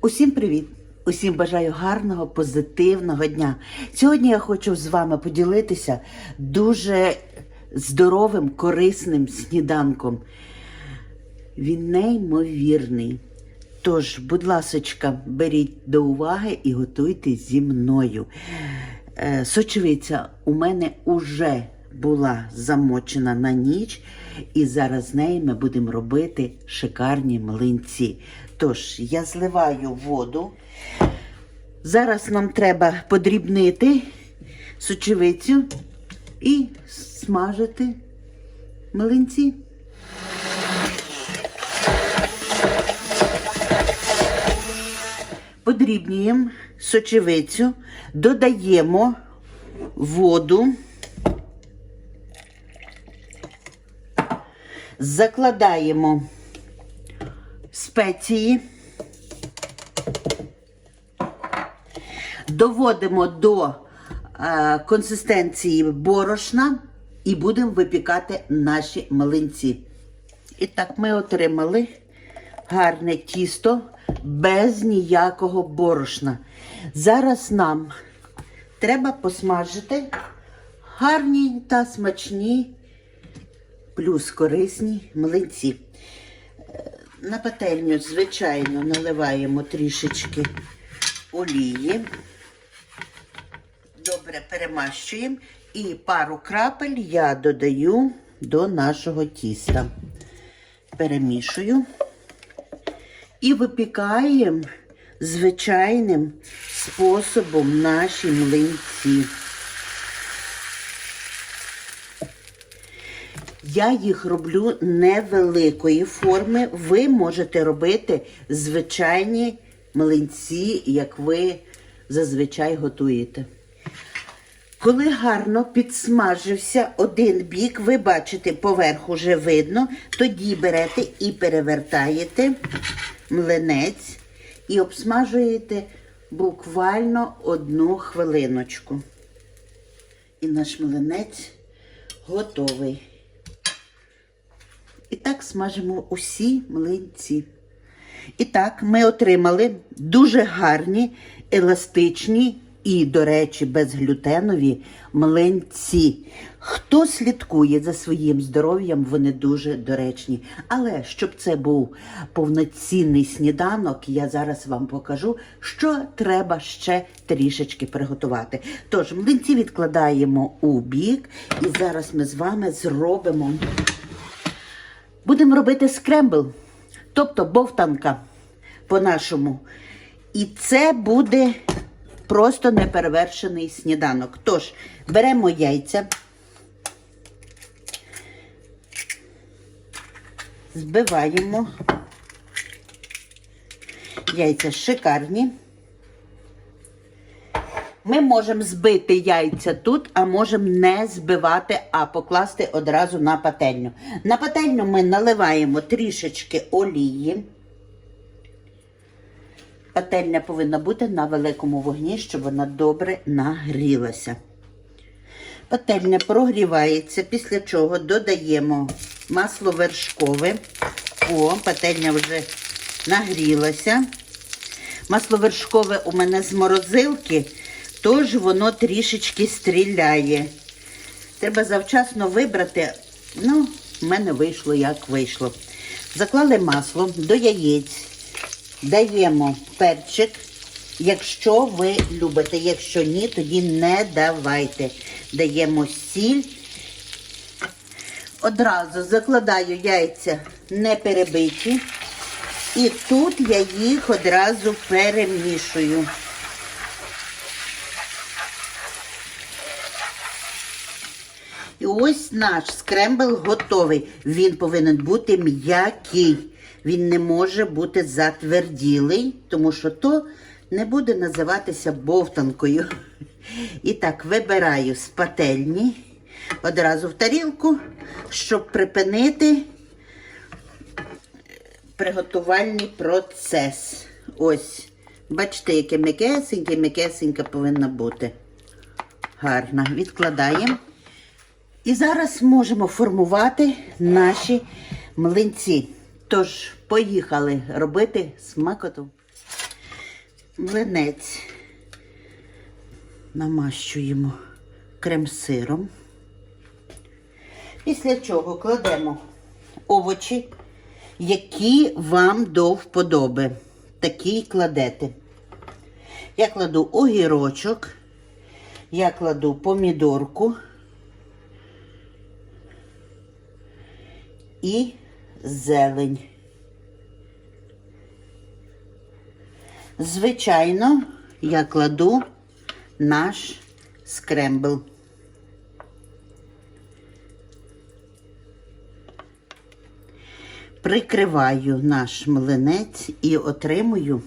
Усім привіт! Усім бажаю гарного, позитивного дня. Сьогодні я хочу з вами поділитися дуже здоровим, корисним сніданком. Він неймовірний. Тож, будь ласочка, беріть до уваги і готуйте зі мною. Е, Сочевиця у мене уже була замочена на ніч, і зараз з неї ми будемо робити шикарні млинці. Тож, я зливаю воду. Зараз нам треба подрібнити сочевицю і смажити млинці. Подрібнюємо сочевицю, додаємо воду, закладаємо спеції, доводимо до е, консистенції борошна і будемо випікати наші млинці. І так, ми отримали гарне тісто без ніякого борошна. Зараз нам треба посмажити гарні та смачні, плюс корисні млинці. На пательню, звичайно, наливаємо трішечки олії. Добре перемащуємо і пару крапель я додаю до нашого тіста. Перемішую і випікаємо звичайним способом наші млинці. Я їх роблю невеликої форми. Ви можете робити звичайні млинці, як ви зазвичай готуєте. Коли гарно підсмажився один бік, ви бачите, поверх уже видно, тоді берете і перевертаєте млинець і обсмажуєте буквально одну хвилиночку. І наш млинець готовий. І так смажимо усі млинці. І так, ми отримали дуже гарні, еластичні і, до речі, безглютенові млинці. Хто слідкує за своїм здоров'ям, вони дуже доречні. Але щоб це був повноцінний сніданок, я зараз вам покажу, що треба ще трішечки приготувати. Тож, млинці відкладаємо у бік, і зараз ми з вами зробимо. Будемо робити скрембл, тобто бовтанка по-нашому. І це буде просто неперевершений сніданок. Тож, беремо яйця, збиваємо. Яйця шикарні. Ми можемо збити яйця тут, а можемо не збивати, а покласти одразу на пательню. На пательню ми наливаємо трішечки олії. Пательня повинна бути на великому вогні, щоб вона добре нагрілася. Пательня прогрівається, після чого додаємо масло вершкове. О, пательня вже нагрілася. Масло вершкове у мене з морозилки, тож воно трішечки стріляє. Треба завчасно вибрати. Ну, в мене вийшло, як вийшло. Заклали масло до яєць. Даємо перчик, якщо ви любите. Якщо ні, тоді не давайте. Даємо сіль. Одразу закладаю яйця не перебиті. І тут я їх одразу перемішую. Ось наш скрембл готовий. Він повинен бути м'який. Він не може бути затверділий, тому що то не буде називатися бовтанкою. І так, вибираю з пательні одразу в тарілку, щоб припинити приготувальний процес. Ось, бачите, яке м'якесеньке, м'якесеньке повинна бути. Гарно. Відкладаємо. І зараз можемо формувати наші млинці. Тож, поїхали робити смакоту. млинець намащуємо крем-сиром. Після чого кладемо овочі, які вам до вподоби. Такі кладете. Я кладу огірочок, я кладу помідорку і зелень. Звичайно, я кладу наш скрембл. Прикриваю наш млинець і отримую.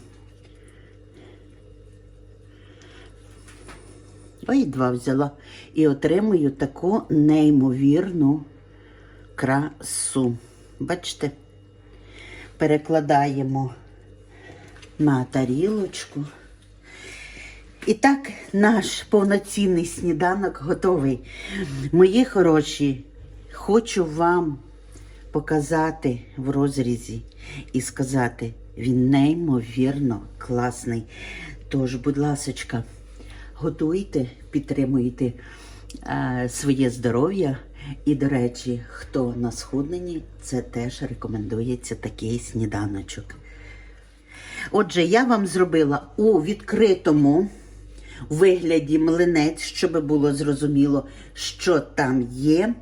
Ой, два взяла. І отримую таку неймовірну красу. Бачите? Перекладаємо на тарілочку. І так наш повноцінний сніданок готовий. Мої хороші, хочу вам показати в розрізі і сказати, він неймовірно класний. Тож, будь ласочка, готуйте, підтримуйте е, своє здоров'я. І, до речі, хто на схудненні, це теж рекомендується такий сніданочок. Отже, я вам зробила у відкритому вигляді млинець, щоб було зрозуміло, що там є.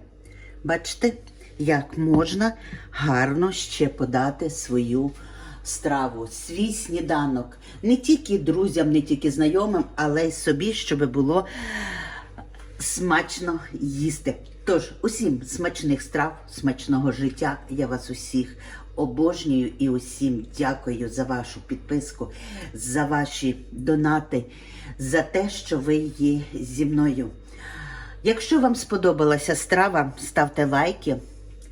Бачите, як можна гарно ще подати свою страву, свій сніданок. Не тільки друзям, не тільки знайомим, але й собі, щоб було смачно їсти. Тож, усім смачних страв, смачного життя. Я вас усіх обожнюю і усім дякую за вашу підписку, за ваші донати, за те, що ви є зі мною. Якщо вам сподобалася страва, ставте лайки,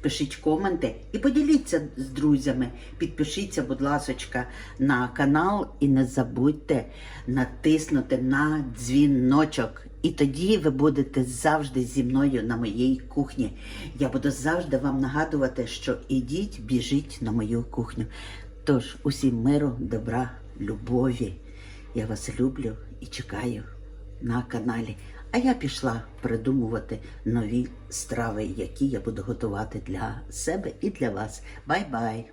пишіть коменти і поділіться з друзями. Підпишіться, будь ласочка, на канал і не забудьте натиснути на дзвіночок. І тоді ви будете завжди зі мною на моїй кухні. Я буду завжди вам нагадувати, що ідіть, біжіть на мою кухню. Тож, усім миру, добра, любові. Я вас люблю і чекаю на каналі. А я пішла придумувати нові страви, які я буду готувати для себе і для вас. Бай-бай!